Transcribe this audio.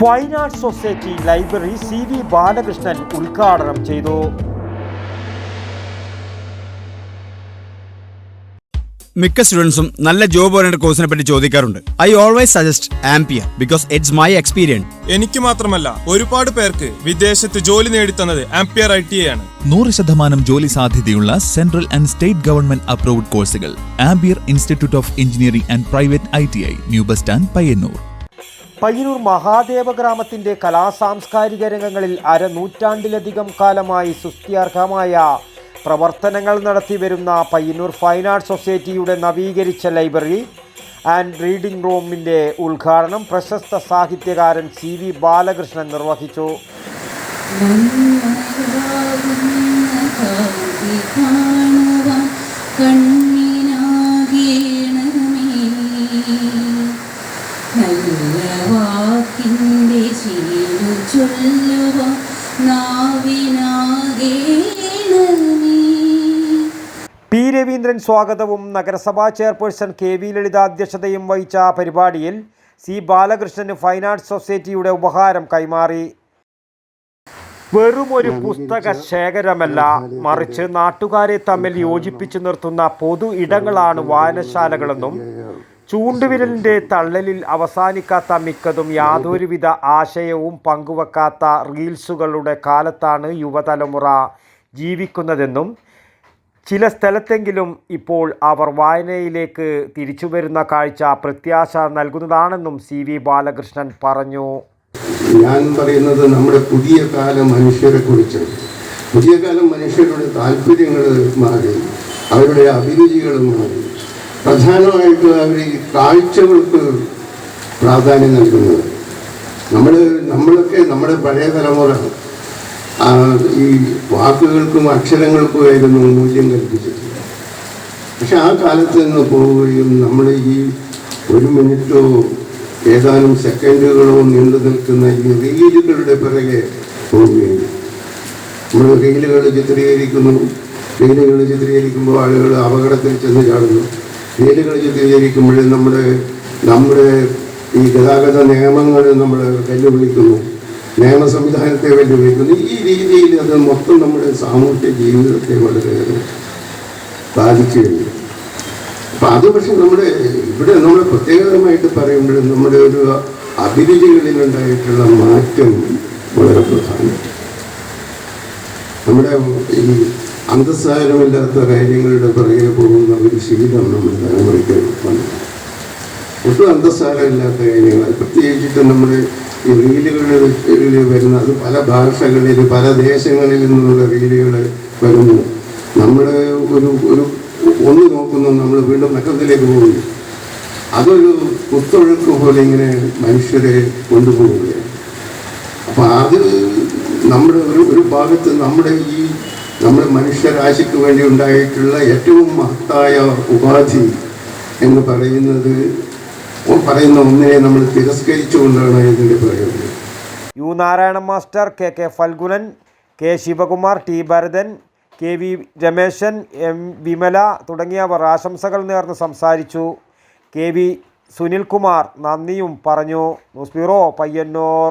Fine arts society library C V Balakrishnan ഉദ്ഘാടനം ചെയ്തു. മിക്ക സ്റ്റുഡൻസും നല്ല ജോബ് ഓറിയന്റഡ് കോഴ്സിനെ പറ്റി ചോദിക്കാറുണ്ട്. I always suggest Ampere because it's my experience എനിക്ക് മാത്രമല്ല ഒരുപാട് പേർക്ക് വിദേശത്ത് ജോലി നേടിത്തന്നത് ആംപിയർ ഐ ടി ആണ്. നൂറ് ശതമാനം ജോലി സാധ്യതയുള്ള central and state government approved കോഴ്സുകൾ Ampere institute of engineering and private I T I new bus stand Payyanur Payyanur Mahadeva ഗ്രാമത്തിന്റെ കലാസാംസ്കാരിക രംഗങ്ങളിൽ അരനൂറ്റാണ്ടിലധികം കാലമായി സുസ്ഥിയാർഹമായ പ്രവർത്തനങ്ങൾ നടത്തി വരുന്ന പയ്യന്നൂർ ഫൈൻ ആർട്സ് സൊസൈറ്റിയുടെ നവീകരിച്ച ലൈബ്രറി ആൻഡ് റീഡിംഗ് റൂമിന്റെ ഉദ്ഘാടനം പ്രശസ്ത സാഹിത്യകാരൻ സി വി ബാലകൃഷ്ണൻ നിർവഹിച്ചു. വാക്കിന്റെ ശീലു നാവിനാകേണമേ പി രവീന്ദ്രൻ സ്വാഗതവും നഗരസഭാ ചെയർപേഴ്സൺ കെ വി ലളിത അധ്യക്ഷതയും വഹിച്ച പരിപാടിയിൽ സി ബാലകൃഷ്ണന് ഫൈൻ ആർട്സ് സൊസൈറ്റിയുടെ ഉപഹാരം കൈമാറി. വെറും ഒരു പുസ്തക ശേഖരമല്ല മറിച്ച് നാട്ടുകാരെ തമ്മിൽ യോജിപ്പിച്ചു നിർത്തുന്ന പൊതു ഇടങ്ങളാണ് വായനശാലകളെന്നും ചൂണ്ടുവിരലിന്റെ തള്ളലിൽ അവസാനിക്കാത്ത മിക്കതും യാതൊരുവിധ ആശയവും പങ്കുവെക്കാത്ത റീൽസുകളുടെ കാലത്താണ് യുവതലമുറ ജീവിക്കുന്നതെന്നും ചില സ്ഥലത്തെങ്കിലും ഇപ്പോൾ അവർ വായനയിലേക്ക് തിരിച്ചു വരുന്ന കാഴ്ച പ്രത്യാശ നൽകുന്നതാണെന്നും സി വി ബാലകൃഷ്ണൻ പറഞ്ഞു. ഞാൻ പറയുന്നത് നമ്മുടെ പുതിയ കാല മനുഷ്യരെ കുറിച്ച് പുതിയ കാലം മനുഷ്യരുടെ താല്പര്യങ്ങൾ മാറി അവരുടെ അഭിരുചികൾ മാറി. പ്രധാനമായിട്ട് അവർ ഈ കാഴ്ചകൾക്ക് പ്രാധാന്യം നൽകുന്നത്. നമ്മൾ നമ്മളൊക്കെ നമ്മുടെ പഴയ തലമുറ ഈ വാക്കുകൾക്കും അക്ഷരങ്ങൾക്കും ആയിരുന്നു മൂല്യം കൽപ്പിച്ചത്. പക്ഷെ ആ കാലത്ത് നിന്ന് പോവുകയും നമ്മൾ ഈ ഒരു മിനിറ്റോ ഏതാനും സെക്കൻഡുകളോ നീണ്ടു നിൽക്കുന്ന ഈ റീലുകളുടെ പിറകെ പോവുകയും. നമ്മൾ റീലുകൾ ചിത്രീകരിക്കുന്നു. റീലുകൾ ചിത്രീകരിക്കുമ്പോൾ ആളുകൾ അപകടത്തിൽ ചെന്ന് ചാടുന്നു. റീലുകൾ ചിത്രീകരിക്കുമ്പോൾ നമ്മുടെ നമ്മുടെ ഈ ഗതാഗത നിയമങ്ങൾ നമ്മൾ വെല്ലുവിളിക്കുന്നു. നിയമ സംവിധാനത്തെ വെല്ലുവിളിക്കുന്നു. ഈ രീതിയിൽ അത് മൊത്തം നമ്മുടെ സാമൂഹ്യ ജീവിതത്തെ വളരെ ബാധിക്കുകയുണ്ട് അപ്പം അത് പക്ഷെ നമ്മുടെ ഇവിടെ നമ്മൾ പ്രത്യേകമായിട്ട് പറയുമ്പോൾ നമ്മുടെ ഒരു അഭിരുചികളിലുണ്ടായിട്ടുള്ള മാറ്റം വളരെ പ്രധാനമാണ്. നമ്മുടെ ഈ അന്തസ്സാരമില്ലാത്ത കാര്യങ്ങളുടെ പിറകെ പോകുന്ന ഒരു ശീലം നമ്മുടെ തലമുറയ്ക്ക് ഒട്ടും അന്തസ്സാരമില്ലാത്ത കാര്യങ്ങൾ. പ്രത്യേകിച്ചിട്ട് നമ്മുടെ ഈ റീലുകളിൽ വരുന്ന അത് പല ഭാഷകളിൽ പല ദേശങ്ങളിൽ നിന്നുള്ള റീലുകൾ വരുന്നു. നമ്മൾ ഒരു ഒരു ഒന്ന് നോക്കുന്നു നമ്മൾ വീണ്ടും മറ്റൊന്നിലേക്ക് പോകുന്നു. അതൊരു കുത്തൊഴുക്ക് പോലെ ഇങ്ങനെ മനുഷ്യരെ കൊണ്ടുപോവുകയാണ്. അപ്പം അത് നമ്മുടെ ഒരു ഒരു ഭാഗത്ത് നമ്മുടെ ഈ നമ്മുടെ മനുഷ്യരാശിക്ക് വേണ്ടി ഉണ്ടായിട്ടുള്ള ഏറ്റവും മഹത്തായ ഉപാധി എന്ന് പറയുന്നത് പറയുന്ന ഒന്നിനെ നമ്മൾ തിരസ്കരിച്ചുകൊണ്ടാണ് ഇതിന്റെ പറയുന്നത്. U Narayana master K K Phalgunan K Sivakumar T Bharathan K V Rameshan M Vimala തുടങ്ങിയവർ ആശംസകൾ നേർന്ന് സംസാരിച്ചു. കെ വി സുനിൽകുമാർ നന്ദിയും പറഞ്ഞു. News bureau Payyanur.